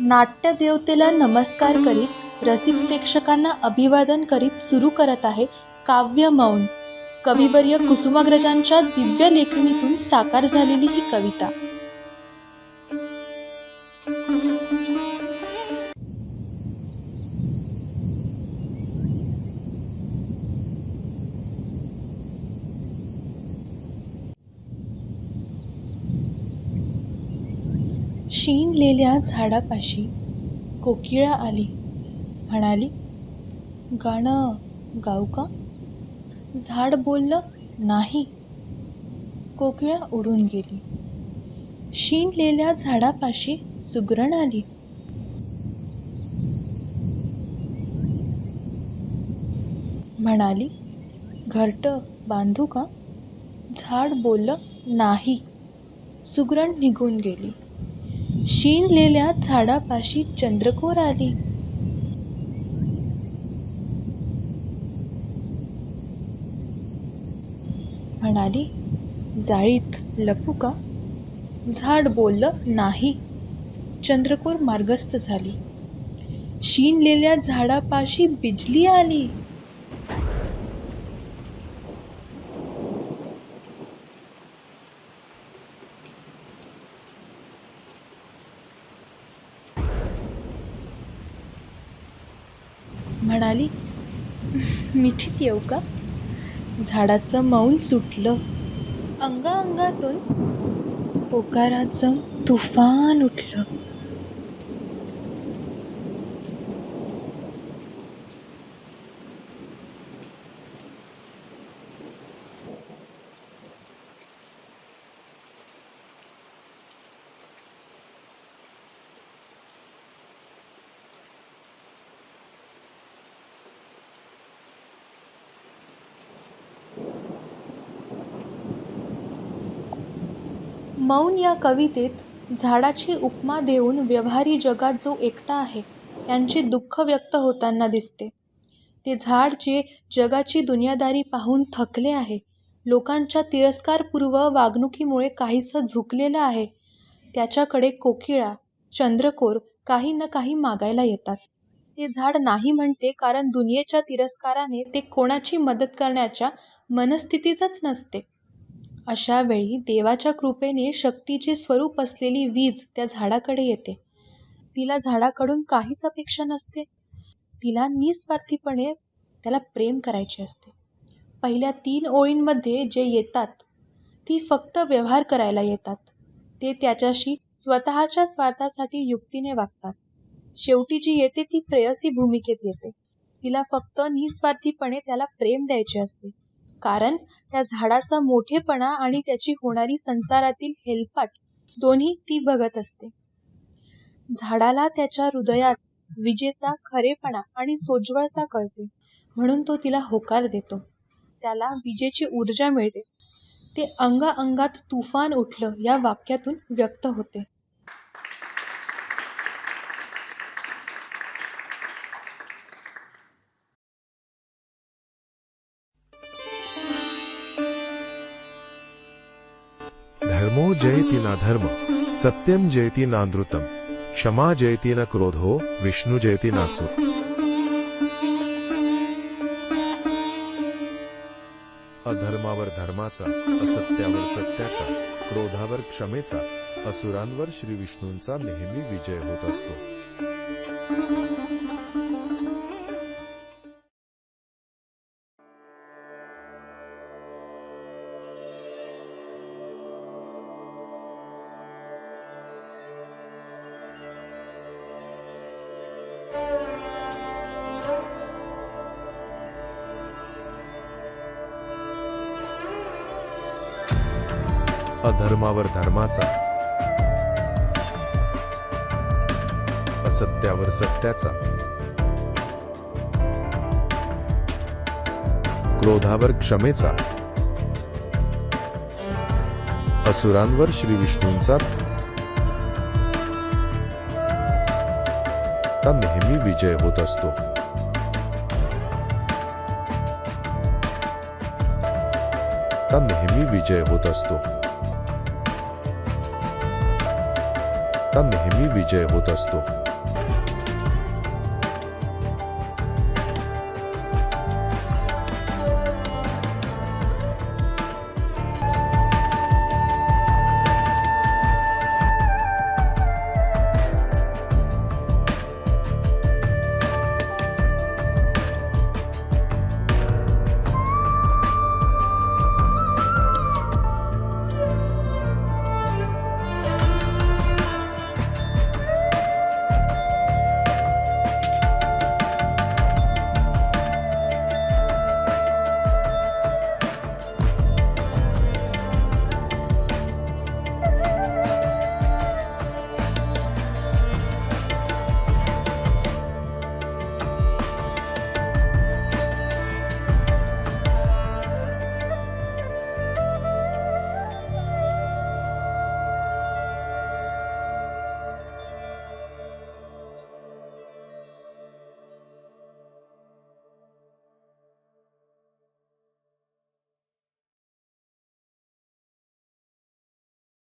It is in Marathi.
नाट्यदेवतेला नमस्कार करीत रसिक प्रेक्षकांना अभिवादन करीत सुरू करत आहे काव्य मौन. कविवर्य कुसुमाग्रजांच्या दिव्य लेखणीतून साकार झालेली ही कविता. शिनलेल्या झाडापाशी कोकिळा आली. म्हणाली गाणं गाऊ का? झाड बोललं नाही. कोकिळा उडून गेली. शिनलेल्या झाडापाशी सुगरण आली. म्हणाली घरटं बांधू का? झाड बोललं नाही. सुगरण निघून गेली. शिनलेल्या झाडापाशी चंद्रकोर आली. म्हणाली जाळीत लपू का? झाड बोललं नाही. चंद्रकोर मार्गस्थ झाली. शिनलेल्या झाडापाशी बिजली आली. म्हणाली मिठीत येऊ का? झाडाचं मौन सुटलं. अंगाअंगातून पोकाराचं तुफान उठलं. मौन या कवितेत झाडाची उपमा देऊन व्यवहारी जगात जो एकटा आहे त्यांचे दुःख व्यक्त होताना दिसते. ते झाड जे जगाची दुनियादारी पाहून थकले आहे लोकांच्या तिरस्कारपूर्व वागणुकीमुळे काहीसं झुकलेलं आहे त्याच्याकडे कोकिळा चंद्रकोर काही ना काही मागायला येतात. ते झाड नाही म्हणते कारण दुनियेच्या तिरस्काराने ते कोणाची मदत करण्याच्या मनस्थितीतच नसते. अशा वेळी देवाच्या कृपेने शक्तीचे स्वरूप असलेली वीज त्या झाडाकडे येते. तिला झाडाकडून काहीच अपेक्षा नसते. तिला निस्वार्थीपणे त्याला प्रेम करायचे असते. पहिल्या तीन ओळींमध्ये जे येतात ती फक्त व्यवहार करायला येतात. ते त्याच्याशी स्वतःच्या स्वार्थासाठी युक्तीने वागतात. शेवटी जी येते ती प्रेयसी भूमिकेत येते. तिला फक्त निस्वार्थीपणे त्याला प्रेम द्यायचे असते. कारण त्या झाडाचा मोठेपणा आणि त्याची होणारी संसारातील हेलपाट दोन्ही ती बघत असते. झाडाला त्याच्या हृदयात विजेचा खरेपणा आणि सोज्वळता कळते म्हणून तो तिला होकार देतो. त्याला विजेची ऊर्जा मिळते. ते अंगाअंगात तुफान उठलं या वाक्यातून व्यक्त होते. तमो जयति न धर्म सत्यम जयति नानृतम क्षमा जयति न क्रोधो विष्णू जयति नासु अधर्मावर धर्माचा असत्यावर सत्याचा क्रोधावर क्षमेचा असुरांवर श्री विष्णूंचा नेहमी विजय होत असतो। अधर्मावर धर्माचा. असत्यावर सत्याचा. क्रोधावर क्षमेचा. असुरांवर श्री विष्णूंचा ता नेहमी विजय होत असतो. ता नेहमी विजय होत असतो. नेहमी विजय होत असतो.